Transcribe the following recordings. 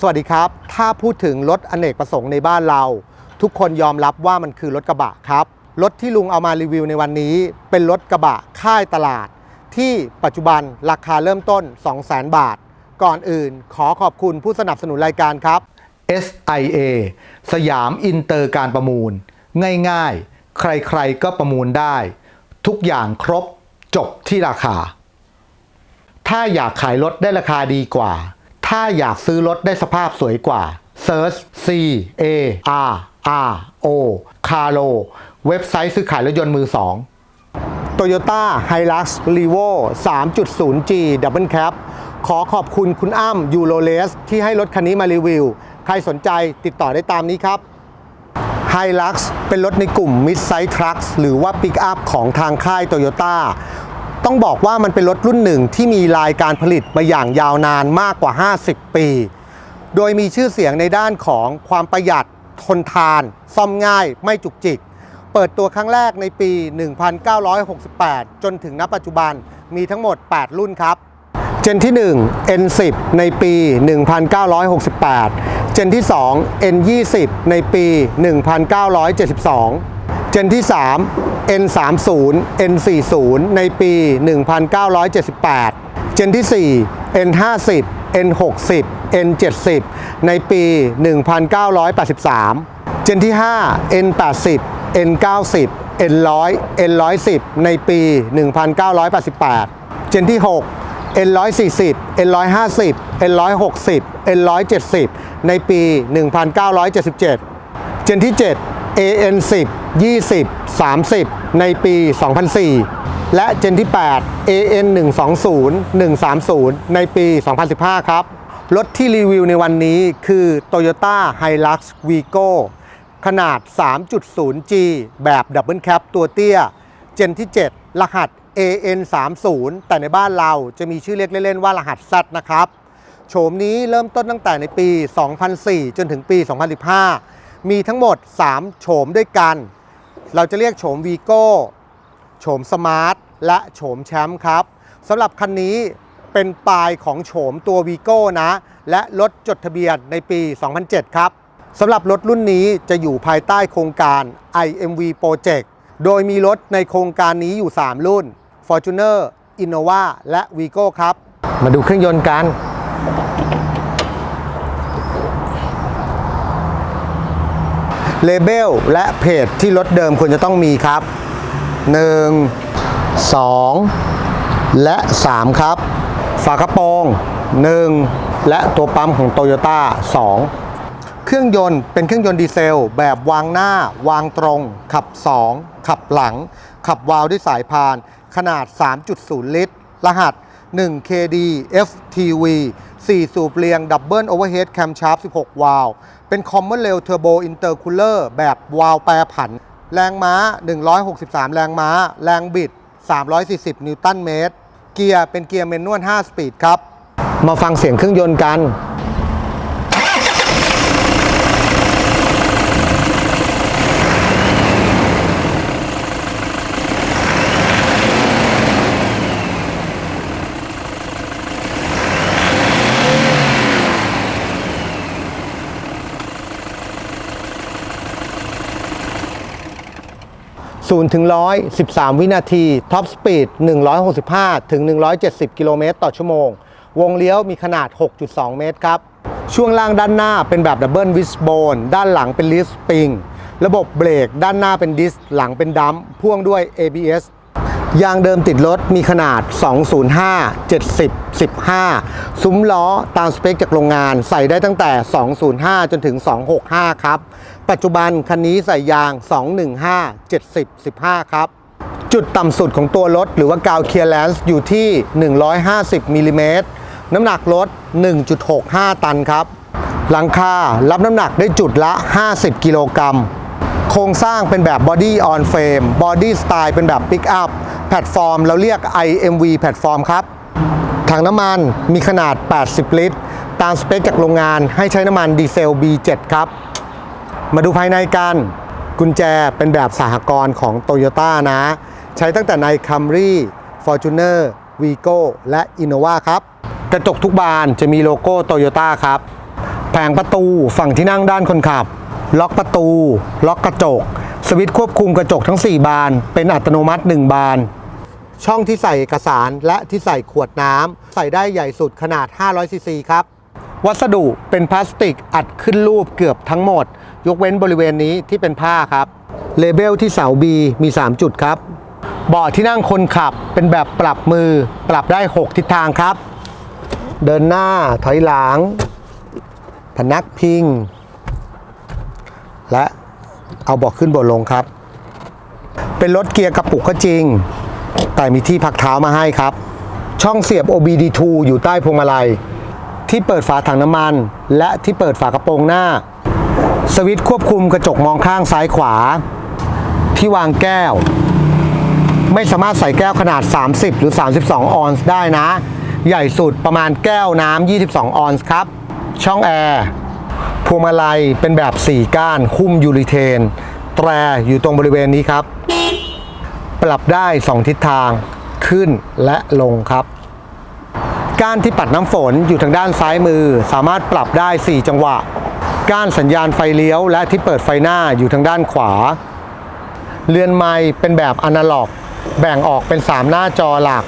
สวัสดีครับ ถ้าพูดถึงรถอเนกประสงค์ในบ้านเรา ทุกคนยอมรับว่ามันคือรถกระบะครับ รถที่ลุงเอามารีวิวในวันนี้ เป็นรถกระบะค่ายตลาด ที่ปัจจุบันราคาเริ่มต้น 200,000 บาท ก่อนอื่น ขอขอบคุณผู้สนับสนุนรายการครับ SIA สยามอินเตอร์การประมูล ง่ายๆ ใครๆก็ประมูลได้ ทุกอย่างครบจบที่ราคา ถ้าอยากขายรถได้ราคาดีกว่า ถ้าอยากซื้อรถได้สภาพสวยกว่า Search C A R R O Caro เว็บไซต์ซื้อขายรถยนต์มือ2 Toyota Hilux Revo 3.0G Double Cab ขอขอบคุณคุณอ้ำยูโรเลสที่ให้รถคันนี้มารีวิว ใครสนใจติดต่อได้ตามนี้ครับ Hilux เป็นรถในกลุ่ม Mid Size Trucks หรือว่า Pick Up ของทางค่าย Toyota ต้้องบอกว่ามันเป็นรถรุ่นหนึ่งที่มีรายการผลิตมาอย่างยาวนานมากกว่า 50 ปี โดยมีชื่อเสียงในด้านของความประหยัดทนทาน ซ่อมง่ายไม่จุกจิก เปิดตัวครั้งแรกในปี 1968 จนถึงณปัจจุบันมีทั้งหมด 8 รุ่นครับ เจนที่ 1 N10 ในปี 1968 เจนที่ 2 N20 ในปี 1972 จนที่ 3 N30 N40 ในปี 1978 เจนที่ 4 N50 N60 N70 ในปี 1983 เจนที่ 5 N80 N90 N100 N110 ในปี 1988 เจนที่ 6 N140 N150 N160 N170 ในปี 1977 เจนที่ 7 AN10 20 30 ในปี 2004 และเจนที่ 8 AN120 130 ในปี 2015 ครับ รถที่รีวิวในวันนี้คือ Toyota Hilux Vigo ขนาด 3.0G แบบ Double Cab ตัวเตี้ย เจนที่ 7 รหัส AN30 แต่ในบ้านเราจะมีชื่อเรียกเล่นๆว่ารหัส Z นะครับโฉมนี้เริ่มต้นตั้งแต่ในปี 2004 จนถึงปี 2015 มีทั้งหมด 3 โฉมด้วยกัน เราจะเรียกโฉมวีโก้โฉมสมาร์ทและโฉมแชมป์ครับสำหรับคันนี้เป็นปลายของโฉมตัววีโก้นะ และรถจดทะเบียนในปี 2007 ครับสำหรับรถรุ่นนี้จะอยู่ภายใต้โครงการ IMV Project โดยมีรถในโครงการนี้อยู่ 3 รุ่น Fortuner Innova และ Vigo ครับ มาดูเครื่องยนต์กัน เลเบลและเพจที่รถเดิมควรจะต้องมีครับ 1 2 และ 3 ครับ ฝากระโปรง 1 และตัวปั๊มของ Toyota 2เครื่องยนต์เป็นเครื่องยนต์ดีเซล แบบวางหน้า วางตรง ขับ 2 ขับหลัง ขับวาล์วด้วยสายพาน ขนาด 3.0 ลิตร รหัส 1 KD FTV 4 สูบเรียงดับเบิลโอเวอร์เฮดแคมชาร์ป16 วาล์วเป็นคอมมอนเรลเทอร์โบอินเตอร์คูลเลอร์แบบวาล์วแปรผัน แรงม้า 163 แรงม้า แรงบิด 340 นิวตันเมตร เกียร์เป็นเกียร์เมนนวล 5 สปีดครับ มาฟังเสียงเครื่องยนต์กัน 0ถึง100 13 วินาที ท็อปสปีด 165 ถึง 170 กิโลเมตรต่อชั่วโมง วงเลี้ยวมีขนาด 6.2 เมตรครับ ช่วงล่างด้านหน้าเป็นแบบดับเบิลวิสโบนด้านหลังเป็นลิสปริง ระบบเบรกด้านหน้าเป็นดิส หลังเป็นดัมป์พ่วงด้วย ABS ยางเดิมติดรถมีขนาด 205 70 15 ซุ้มล้อตามสเปคจากโรงงานใส่ได้ตั้งแต่ 205 จนถึง 265 ครับ ปัจจุบันคันนี้ใส่ยาง 215 70 15 ครับ จุดต่ำสุดของตัวรถหรือว่ากาวเคลียร์แลนซ์อยู่ที่ 150มิลลิเมตรน้ำหนักรถ 1.65 ตันครับ หลังคารับน้ำหนักได้จุดละ 50 กิโลกรัม โครงสร้างเป็นแบบ Body on Frame Body Style เป็นแบบ Pick Up แพลตฟอร์มเราเรียก IMV แพลตฟอร์มครับ ถังน้ำมันมีขนาด 80 ลิตร ตามสเปคจากโรงงานให้ใช้น้ำมันดีเซล B7 ครับ มาดูภายในกัน กุญแจเป็นแบบสหกรณ์ของ Toyota นะ ใช้ตั้งแต่ใน Camry Fortuner Vigo และ Innova ครับ กระจกทุกบานจะมีโลโก้ Toyota ครับ แผงประตูฝั่งที่นั่งด้านคนขับ ล็อกประตู ล็อกกระจก สวิตช์ควบคุมกระจกทั้ง 4 บาน เป็นอัตโนมัติ 1 บาน ช่องที่ใส่เอกสารและที่ใส่ขวดน้ำใส่ได้ใหญ่สุดขนาด500ซีซีครับ วัสดุเป็นพลาสติกอัดขึ้นรูปเกือบทั้งหมด ยกเว้นบริเวณนี้ที่เป็นผ้าครับเลเบลที่เสา B มี 3 จุดครับเบาะที่นั่งคนขับเป็นแบบปรับมือปรับได้ 6 ทิศทางครับ เดินหน้าถอยหลังพนักพิง และเอาเบาะขึ้นบาะลงครับ เป็นรถเกียร์กระปุกก็จริง แต่มีที่พักเท้ามาให้ครับ ช่องเสียบ OBD2 อยู่ใต้พวงมาลัยที่เปิดฝาถังน้ำมัน และที่เปิดฝากระโปรงหน้า สวิตช์ควบคุมกระจกมองข้างซ้ายขวา ที่วางแก้ว ไม่สามารถใส่แก้วขนาด 30 หรือ 32 ออนซ์ได้นะ ใหญ่สุดประมาณแก้วน้ำ 22 ออนซ์ครับ ช่องแอร์พวงมาลัยเป็นแบบ 4 ก้านหุ้มยูริเทน แตรอยู่ตรงบริเวณนี้ครับ ปรับได้ 2 ทิศทางขึ้นและลงครับ ก้านที่ปัดน้ำฝนอยู่ทางด้านซ้ายมือ สามารถปรับได้ 4 จังหวะ ก้านสัญญาณไฟเลี้ยว และที่เปิดไฟหน้าอยู่ทางด้านขวา เรือนไม้เป็นแบบอนาล็อก แบ่งออกเป็น 3 หน้าจอหลัก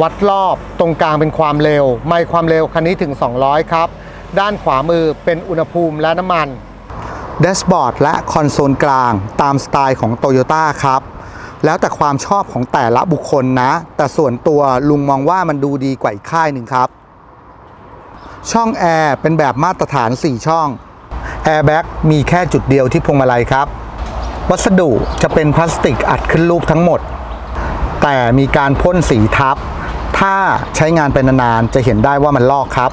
วัดรอบตรงกลางเป็นความเร็ว ไมค์ความเร็วคันนี้ถึง 200 ครับ ด้านขวามือเป็นอุณหภูมิและน้ำมันแดชบอร์ดและคอนโซลกลางตามสไตล์ของ Toyota ครับแล้วแต่ความชอบของแต่ละบุคคลนะ แต่ส่วนตัวลุงมองว่ามันดูดีกว่าอีกค่ายหนึ่งครับ ช่องแอร์เป็นแบบมาตรฐาน 4 ช่อง แอร์แบ็กมีแค่จุดเดียวที่พวงมาลัยครับ วัสดุจะเป็นพลาสติกอัดขึ้นรูปทั้งหมด แต่มีการพ่นสีทับ ถ้าใช้งานไปนานๆจะเห็นได้ว่ามันลอกครับ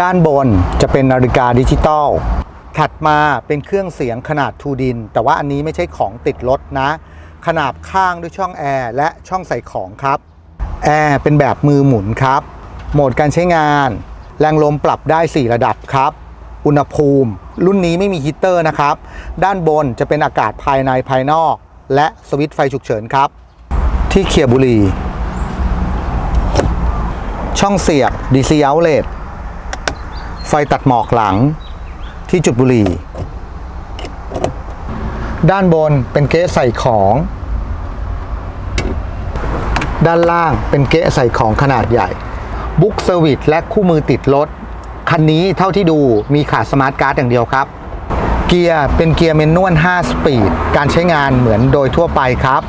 ด้านบนจะเป็นนาฬิกาดิจิตอลถัดมาเป็นเครื่องเสียงขนาดทูดิน แต่ว่าอันนี้ไม่ใช่ของติดรถนะ ขนาบข้างด้วยช่องแอร์และช่องใส่ของครับ แอร์เป็นแบบมือหมุนครับ โหมดการใช้งาน แรงลมปรับได้ 4 ระดับครับ อุณหภูมิ รุ่นนี้ไม่มีฮีตเตอร์นะครับ ด้านบนจะเป็นอากาศภายในภายนอก และสวิตช์ไฟฉุกเฉินครับ ที่เขียบุรี ช่องเสียบ DC outlet ไฟตัดหมอกหลัง ที่จุดบุหรี่ ด้านบนเป็นเก๊ะใส่ของ ด้านล่างเป็นเก๊ะใส่ของขนาดใหญ่ บุ๊กเซอร์วิสและคู่มือติดรถ คันนี้เท่าที่ดูมีขาดสมาร์ทการ์ดอย่างเดียวครับ เกียร์เป็นเกียร์เมนนวล 5 สปีด การใช้งานเหมือนโดยทั่วไปครับ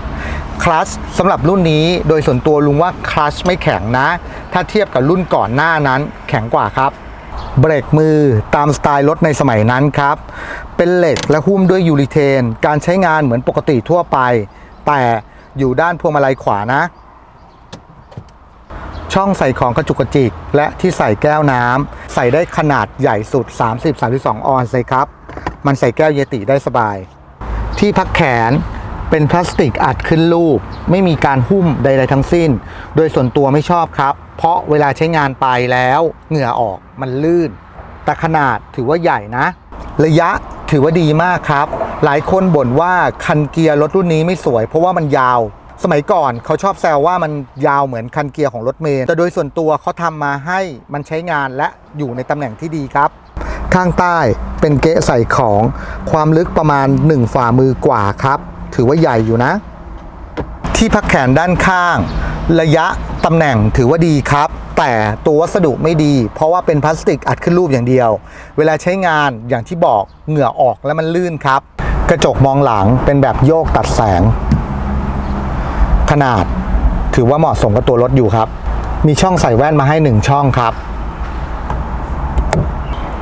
คลัชสำหรับรุ่นนี้โดยส่วนตัวลุงว่าคลัชไม่แข็งนะ ถ้าเทียบกับรุ่นก่อนหน้านั้นแข็งกว่าครับ เบรกมือตามสไตล์รถในสมัยนั้นครับ เป็นเหล็กและหุ้มด้วยยูริเทน การใช้งานเหมือนปกติทั่วไป แต่อยู่ด้านพวงมาลัยขวานะ ช่องใส่ของกระจุกกระจิก และที่ใส่แก้วน้ำใส่ได้ขนาดใหญ่สุด 30-32 ออนซ์เลยครับ มันใส่แก้วเยติได้สบาย ที่พักแขนเป็นพลาสติกอัดขึ้นรูป ไม่มีการหุ้มใดๆทั้งสิ้น โดยส่วนตัวไม่ชอบครับ เพราะเวลาใช้งานไปแล้วเหงื่อออกมันลื่น แต่ขนาดถือว่าใหญ่นะ ระยะถือว่าดีมากครับ หลายคนบ่นว่าคันเกียร์รถรุ่นนี้ไม่สวย เพราะว่ามันยาว สมัยก่อนเขาชอบแซวว่ามันยาวเหมือนคันเกียร์ของรถเมล์แต่โดยส่วนตัวเขาทำมาให้มันใช้งานและอยู่ในตำแหน่งที่ดีครับ ข้างใต้เป็นเกะใส่ของความลึกประมาณ 1 ฝ่ามือกว่าครับ ถือว่าใหญ่อยู่นะ ที่พักแขนด้านข้าง ระยะตำแหน่งถือว่าดีครับ แต่ตัววัสดุไม่ดี เพราะว่าเป็นพลาสติกอัดขึ้นรูปอย่างเดียว เวลาใช้งานอย่างที่บอกเหงื่อออกและมันลื่นครับ กระจกมองหลังเป็นแบบโยกตัดแสง ขนาด ถือว่าเหมาะสมกับตัวรถอยู่ครับ มีช่องใส่แว่นมาให้ 1 ช่องครับ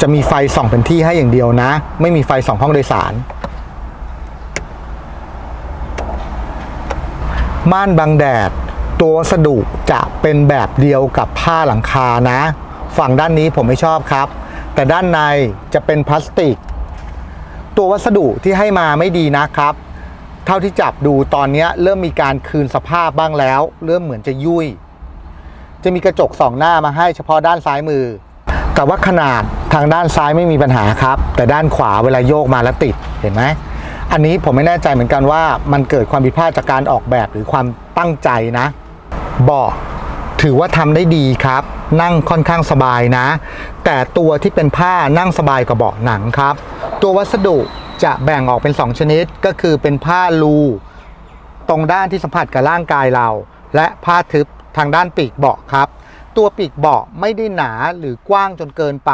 จะมีไฟส่องเป็นที่ให้อย่างเดียวนะ ไม่มีไฟส่องห้องโดยสาร ม่านบังแดด ตัววัสดุจะเป็นแบบเดียวกับผ้าหลังคานะ ฝั่งด้านนี้ผมไม่ชอบครับ แต่ด้านในจะเป็นพลาสติก ตัววัสดุที่ให้มาไม่ดีนะครับ เท่าที่จับดูตอนนี้เริ่มมีการคืนสภาพบ้างแล้ว เริ่มเหมือนจะยุ่ย จะมีกระจกสองหน้ามาให้เฉพาะด้านซ้ายมือ แต่ว่าขนาดทางด้านซ้ายไม่มีปัญหาครับ แต่ด้านขวาเวลาโยกมาแล้วติดเห็นไหมอันนี้ผมไม่แน่ใจเหมือนกันว่ามันเกิดความผิดพลาดจากการออกแบบหรือความตั้งใจนะเบาะถือว่าทำได้ดีครับ นั่งค่อนข้างสบายนะ แต่ตัวที่เป็นผ้านั่งสบายกว่าเบาะหนังครับ ตัววัสดุ จะแบ่งออกเป็น 2 ชนิดก็คือเป็นผ้าลูตรงด้านที่สัมผัสกับร่างกายเรา และผ้าทึบทางด้านปีกเบาะครับ ตัวปีกเบาะไม่ได้หนาหรือกว้างจนเกินไป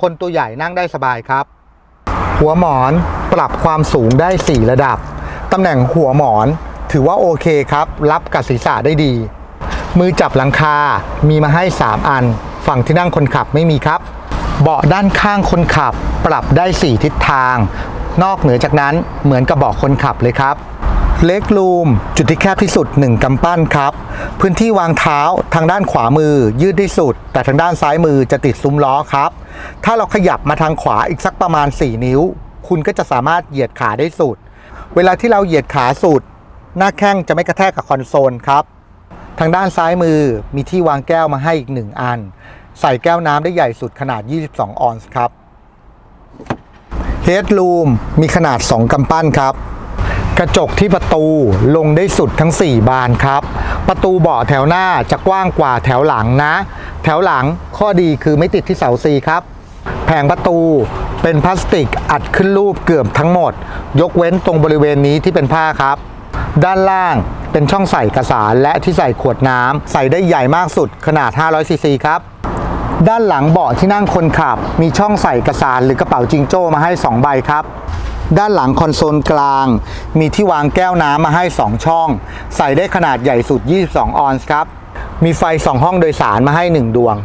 คนตัวใหญ่นั่งได้สบายครับ หัวหมอนปรับความสูงได้ 4 ระดับ ตำแหน่งหัวหมอนถือว่าโอเคครับ รับกับศีรษะได้ดี มือจับหลังคา มีมาให้ 3 อัน ฝั่งที่นั่งคนขับไม่มีครับ เบาะด้านข้างคนขับปรับได้ 4 ทิศทาง นอกเหนือจากนั้นเหมือนกับเบาะคนขับเลยครับเล็กรูมจุดที่แคบที่สุด 1กำปั้นครับ พื้นที่วางเท้าทางด้านขวามือยืดที่สุด แต่ทางด้านซ้ายมือจะติดซุ้มล้อครับ ถ้าเราขยับมาทางขวาอีกสักประมาณ 4 นิ้ว คุณก็จะสามารถเหยียดขาได้สุด เวลาที่เราเหยียดขาสุด หน้าแข้งจะไม่กระแทกกับคอนโซลครับ ทางด้านซ้ายมือมีที่วางแก้วมาให้อีกหนึ่งอัน ใส่แก้วน้ำได้ใหญ่สุดขนาด 22 ออนซ์ครับ เฮดรูมมีขนาด 2กำปั้นครับ กระจกที่ประตูลงได้สุดทั้ง 4 บานครับ ประตูเบาะแถวหน้าจะกว้างกว่าแถวหลังนะ แถวหลังข้อดีคือไม่ติดที่เสาซีครับ แผงประตูเป็นพลาสติกอัดขึ้นรูปเกือบทั้งหมด ยกเว้นตรงบริเวณนี้ที่เป็นผ้าครับ ด้านล่างเป็นช่องใส่กระสานและที่ใส่ขวดน้ำใส่ได้ใหญ่มากสุดขนาด 500ซีซีครับ ด้านหลังเบาะที่นั่งคนขับ มีช่องใส่กระสานหรือกระเป๋าจิงโจ้มาให้ 2 ใบครับ ด้านหลังคอนโซลกลาง มีที่วางแก้วน้ำมาให้ 2 ช่อง ใส่ได้ขนาดใหญ่สุด 22 ออนซ์ครับ มีไฟ 2 ห้องโดยสารมาให้ 1 ดวง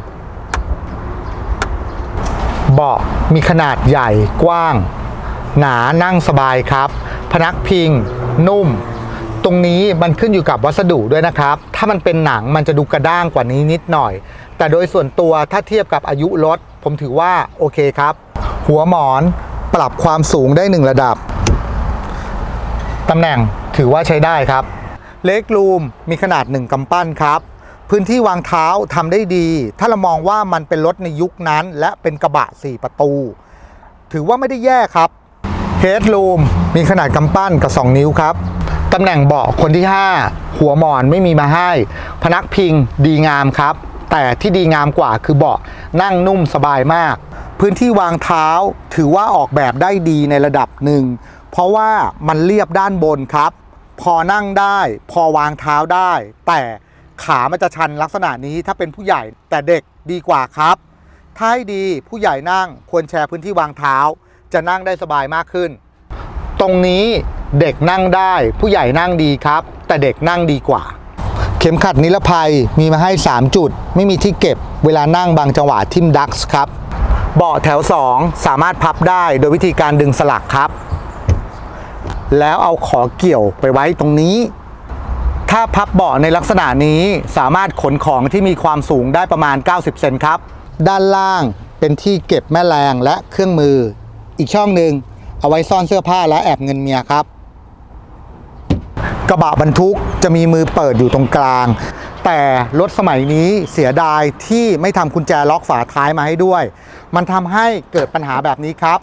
เบาะมีขนาดใหญ่กว้าง หนานั่งสบายครับ พนักพิง นุ่มตรงนี้มันขึ้นอยู่กับวัสดุด้วยนะครับ ถ้ามันเป็นหนังมันจะดูกระด้างกว่านี้นิดหน่อย แต่โดยส่วนตัวถ้าเทียบกับอายุรถ ผมถือว่าโอเคครับ หัวหมอนปรับความสูงได้หนึ่งระดับ ตำแหน่งถือว่าใช้ได้ครับ เล็กรูมมีขนาด 1กำปั้นครับ พื้นที่วางเท้าทำได้ดี ถ้าเรามองว่ามันเป็นรถในยุคนั้น และเป็นกระบะ 4 ประตู ถือว่าไม่ได้แย่ครับเฮดรูมมีขนาดกำปั้นกับ 2 นิ้วครับตำแหน่งเบาะคนที่ 5 หัวหมอนไม่มีมาให้ พนักพิงดีงามครับ แต่ที่ดีงามกว่าคือเบาะนั่งนุ่มสบายมาก พื้นที่วางเท้าถือว่าออกแบบได้ดีในระดับหนึ่ง เพราะว่ามันเรียบด้านบนครับ พอนั่งได้พอวางเท้าได้ แต่ขามันจะชันลักษณะนี้ถ้าเป็นผู้ใหญ่แต่เด็กดีกว่าครับ ถ้าให้ดีผู้ใหญ่นั่งควรแชร์พื้นที่วางเท้า จะนั่งได้สบายมากขึ้น ตรงนี้เด็กนั่งได้ผู้ใหญ่นั่งดีครับ แต่เด็กนั่งดีกว่า เข็มขัดนิรภัยมีมาให้ 3 จุด ไม่มีที่เก็บเวลานั่งบางจังหวะทิมดักส์ครับ เบาะแถว 2 สามารถพับได้โดยวิธีการดึงสลักครับ แล้วเอาขอเกี่ยวไปไว้ตรงนี้ ถ้าพับเบาะในลักษณะนี้สามารถขนของที่มีความสูงได้ประมาณ 90 เซนครับ ด้านล่างเป็นที่เก็บแม่แรงและเครื่องมือ อีกช่องหนึ่งเอาไว้ซ่อนเสื้อผ้าและแอบเงินเมียครับ กระบะบรรทุกจะมีมือเปิดอยู่ตรงกลาง แต่รถสมัยนี้เสียดายที่ไม่ทำกุญแจล็อกฝาท้ายมาให้ด้วย มันทำให้เกิดปัญหาแบบนี้ครับ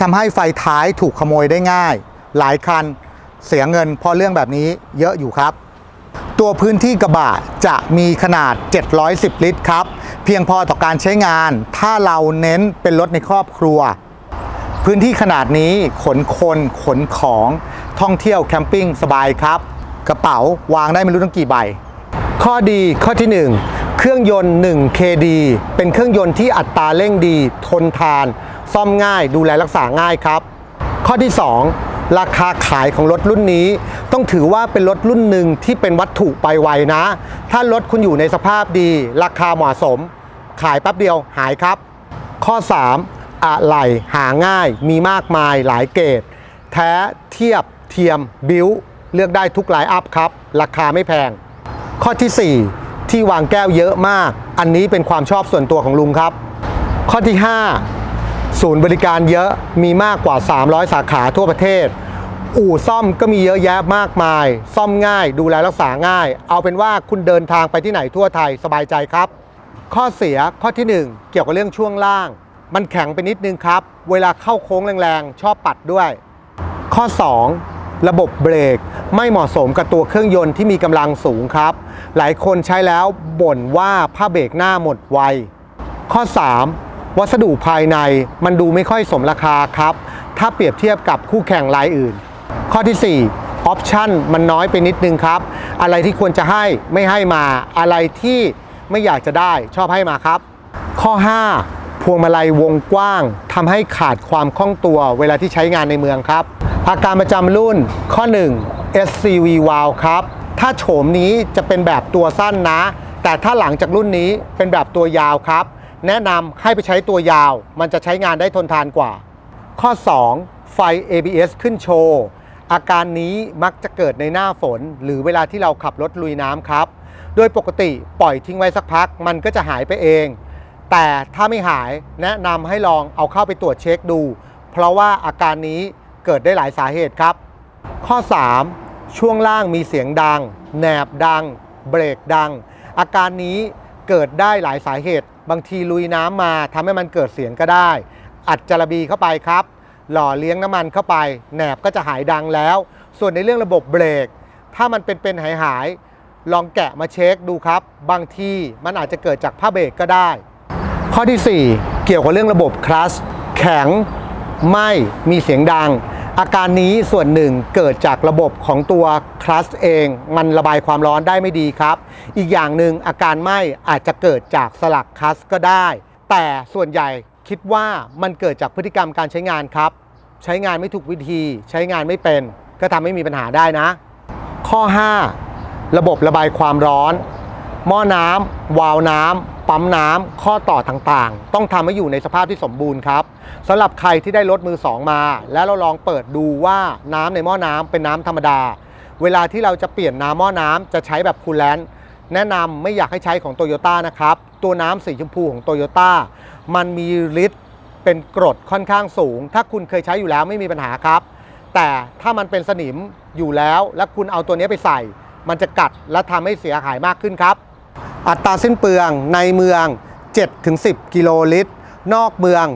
ทำให้ไฟท้ายถูกขโมยได้ง่าย หลายคันเสียเงินเพราะเรื่องแบบนี้เยอะอยู่ครับตัวพื้นที่กระบะจะมีขนาด 710 ลิตรครับ เพียงพอต่อการใช้งาน ถ้าเราเน้นเป็นรถในครอบครัว พื้นที่ขนาดนี้ขนคนขนของท่องเที่ยวแคมปิ้งสบายครับ กระเป๋าวางได้ไม่รู้ตั้งกี่ใบ ข้อดีข้อที่ 1 เครื่องยนต์ 1 KD เป็นเครื่องยนต์ที่อัตราเร่งดี ทนทาน ซ่อมง่ายดูแลรักษาง่ายครับ ข้อที่ 2 ราคาขายของรถรุ่นนี้ ต้องถือว่าเป็นรถรุ่นหนึ่งที่เป็นวัตถุไปไวนะ ถ้ารถคุณอยู่ในสภาพดี ราคาเหมาะสม ขายแป๊บเดียวหายครับ ข้อ 3 อะไหล่หาง่ายมีมากมายหลายเกรดแท้เทียบเทียมบิวเลือกได้ทุกไลน์อัพครับ ราคาไม่แพง ข้อทีสี่ 4 ที่วางแก้วเยอะมาก อันนี้เป็นความชอบส่วนตัวของลุงครับ ข้อที่ 5 ศูนย์บริการเยอะมีมากกว่า 300 สาขาทั่วประเทศ อู่ซ่อมก็มีเยอะแยะมากมาย ซ่อมง่าย ดูแลรักษาง่าย เอาเป็นว่าคุณเดินทางไปที่ไหนทั่วไทยสบายใจครับ ข้อเสียข้อทีหนึ่1 เกี่ยวกับเรื่องช่วงล่าง มันแข็งไปนิดนึงครับ เวลาเข้าโค้งแรงๆ ชอบปัดด้วย ข้อระบบเบรกไม่เหมาะสมกับตัวเครื่องยนต์ที่มีกำลังสูงครับ หลายคนใช้แล้วบ่นว่าผ้าเบรกหน้าหมดไว ข้อ 3 วัสดุภายในมันดูไม่ค่อยสมราคาครับ ถ้าเปรียบเทียบกับคู่แข่งรายอื่น ข้อที่ 4ออปชั่นมันน้อยไปนิดนึงครับ อะไรที่ควรจะให้ไม่ให้มา อะไรที่ไม่อยากจะได้ชอบให้มาครับ ข้อ 5 พวงมาลัยวงกว้างทำให้ขาดความคล่องตัวเวลาที่ใช้งานในเมืองครับ อาการประจำรุ่นข้อ 1 SCV Valve ครับ ถ้าโฉมนี้จะเป็นแบบตัวสั้นนะ แต่ถ้าหลังจากรุ่นนี้เป็นแบบตัวยาวครับ แนะนำให้ไปใช้ตัวยาว มันจะใช้งานได้ทนทานกว่า ข้อ 2 ไฟ ABS ขึ้นโชว์อาการนี้มักจะเกิดในหน้าฝน หรือเวลาที่เราขับรถลุยน้ำครับ โดยปกติปล่อยทิ้งไว้สักพัก มันก็จะหายไปเอง แต่ถ้าไม่หายแนะนำให้ลองเอาเข้าไปตรวจเช็คดู เพราะว่าอาการนี้เกิดได้หลายสาเหตุครับ ข้อ 3 ช่วงล่างมีเสียงดัง แหนบดัง เบรกดัง อาการนี้เกิดได้หลายสาเหตุ บางทีลุยน้ำมาทำให้มันเกิดเสียงก็ได้ อัดจระบีเข้าไปครับ หล่อเลี้ยงน้ำมันเข้าไป แหนบก็จะหายดังแล้ว ส่วนในเรื่องระบบเบรก ถ้ามันเป็นเป็นหายหายๆลองแกะมาเช็คดูครับ บางทีมันอาจจะเกิดจากผ้าเบรกก็ได้ ข้อที่ 4 เกี่ยวกับเรื่องระบบคลัสแข็งไม่มีเสียงดัง อาการนี้ส่วนหนึ่งเกิดจากระบบของตัวคลัสเอง มันระบายความร้อนได้ไม่ดีครับ อีกอย่างหนึ่งอาการไหม้อาจจะเกิดจากสลักคลัสก็ได้ แต่ส่วนใหญ่คิดว่ามันเกิดจากพฤติกรรมการใช้งานครับ ใช้งานไม่ถูกวิธี ใช้งานไม่เป็น ก็ทำให้มีปัญหาได้นะ ข้อ 5 ระบบระบายความร้อน หม้อน้ำวาล์วน้ำ ปั๊มน้ำข้อต่อต่างๆ ต้องทำให้อยู่ในสภาพที่สมบูรณ์ครับสำหรับใครที่ได้รถมือสองมา แล้วเราลองเปิดดูว่าน้ำในหม้อน้ำเป็นน้ำธรรมดา เวลาที่เราจะเปลี่ยนน้ำหม้อน้ำจะใช้แบบคูลแลนต์แนะนำไม่อยากให้ใช้ของโตโยต้านะครับ ตัวน้ำสีชมพูของโตโยต้ามันมีฤทธิ์เป็นกรดค่อนข้างสูง ถ้าคุณเคยใช้อยู่แล้วไม่มีปัญหาครับ แต่ถ้ามันเป็นสนิมอยู่แล้ว แล้วคุณเอาตัวนี้ไปใส่ มันจะกัดและทำให้เสียหายมากขึ้นครับ อัตราสิ้นเปลืองในเมือง 7-10 กิโลลิตร นอกเมือง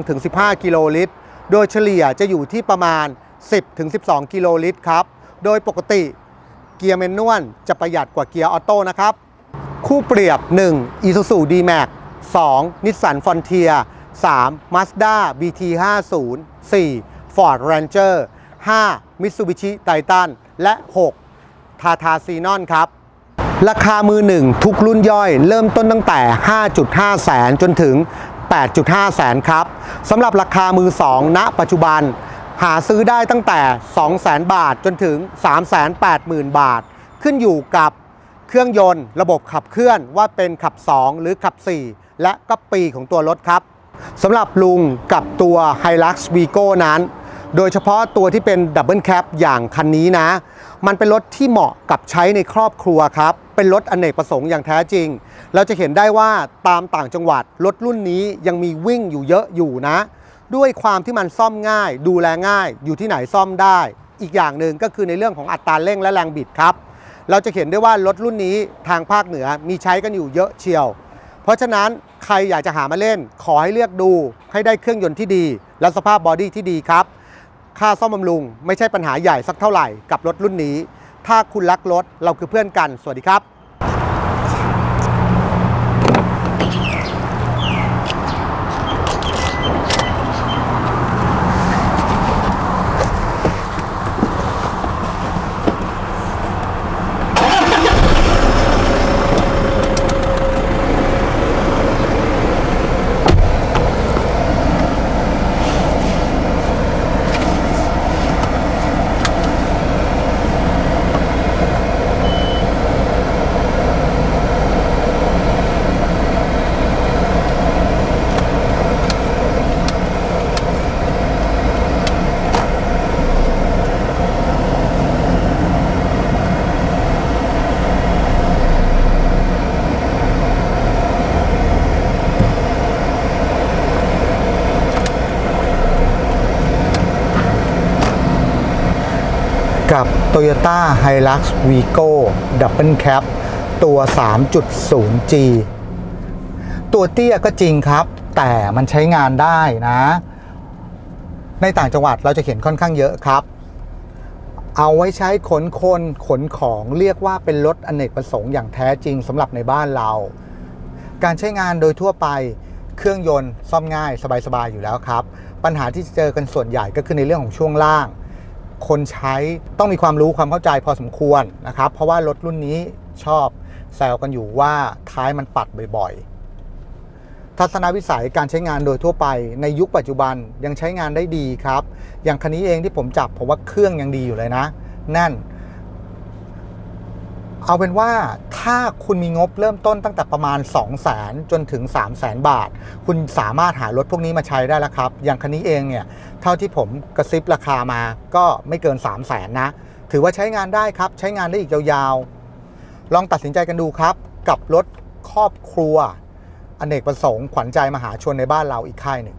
12-15 กิโลลิตร โดยเฉลี่ยจะอยู่ที่ประมาณ 10-12 กิโลลิตรครับ โดยปกติเกียร์แมนนวลจะประหยัดกว่าเกียร์ออโต้นะครับ คู่เปรียบ 1. Isuzu D-Max 2. Nissan Frontier 3. Mazda BT50 4. Ford Ranger 5. Mitsubishi Titan และ 6. Tata Xenon ครับ ราคามือหนึ่งทุกรุ่นย่อย เริ่มต้นตั้งแต่ 5.5 แสนจนถึง 8.5 แสนครับสำหรับราคามือ2ณปัจจุบัน หาซื้อได้ตั้งแต่2แสนบาทจนถึง 3 8 0 0 0 0 บาท ขึ้นอยู่กับเครื่องยนต์ ระบบขับเคลื่อนว่าเป็นขับ 2 หรือขับ 4 และก็ปีของตัวรถครับสำหรับลุงกับตัว Hilux Vigo นั้น โดยเฉพาะตัวที่เป็นดับเบิลแคปอย่างคันนี้นะ มันเป็นรถที่เหมาะกับใช้ในครอบครัวครับ เป็นรถอเนกประสงค์อย่างแท้จริง เราจะเห็นได้ว่าตามต่างจังหวัดรถรุ่นนี้ยังมีวิ่งอยู่เยอะอยู่นะ ด้วยความที่มันซ่อมง่าย ดูแลง่าย อยู่ที่ไหนซ่อมได้ อีกอย่างหนึ่งก็คือในเรื่องของอัตราเร่งและแรงบิดครับ เราจะเห็นได้ว่ารถรุ่นนี้ทางภาคเหนือมีใช้กันอยู่เยอะเชียว เพราะฉะนั้นใครอยากจะหามาเล่น ขอให้เลือกดูให้ได้เครื่องยนต์ที่ดี และสภาพบอดี้ที่ดีครับ ค่าซ่อมบำรุงไม่ใช่ปัญหาใหญ่สักเท่าไหร่กับรถรุ่นนี้ ถ้าคุณรักรถเราคือเพื่อนกัน สวัสดีครับ กับ Toyota Hilux Vigo Double Cab ตัว 3.0G ตัวเตี้ยก็จริงครับ แต่มันใช้งานได้นะ ในต่างจังหวัดเราจะเห็นค่อนข้างเยอะครับ เอาไว้ใช้ขนคนขนของเรียกว่าเป็นรถอเนกประสงค์อย่างแท้จริงสำหรับในบ้านเรา การใช้งานโดยทั่วไปเครื่องยนต์ซ่อมง่ายสบายๆอยู่แล้วครับ ปัญหาที่เจอกันส่วนใหญ่ก็คือในเรื่องของช่วงล่าง คนใช้ต้องมีความรู้ความเข้าใจพอสมควรนะครับ เพราะว่ารถรุ่นนี้ชอบแซวกันอยู่ว่าท้ายมันปัดบ่อยๆ ทัศนวิสัยการใช้งานโดยทั่วไปในยุคปัจจุบันยังใช้งานได้ดีครับ อย่างคันนี้เองที่ผมจับผมว่าเครื่องยังดีอยู่เลยนะแน่น เอาเป็นว่าถ้าคุณมีงบเริ่มต้นตั้งแต่ประมาณ 2 0 0 0 0 0จนถึง 3 0 0 0 0 0บาท คุณสามารถหารถพวกนี้มาใช้ได้แล้วครับ อย่างคันนี้เองเนี่ย เท่าที่ผมกระซิบราคามาก็ไม่เกิน 3 0 0 0 0 0นะ ถือว่าใช้งานได้ครับ ใช้งานได้อีกยาวๆ ลองตัดสินใจกันดูครับ กับรถครอบครัว อเนกประสงค์ขวัญใจมหาชนในบ้านเราอีกค่ายหนึ่ง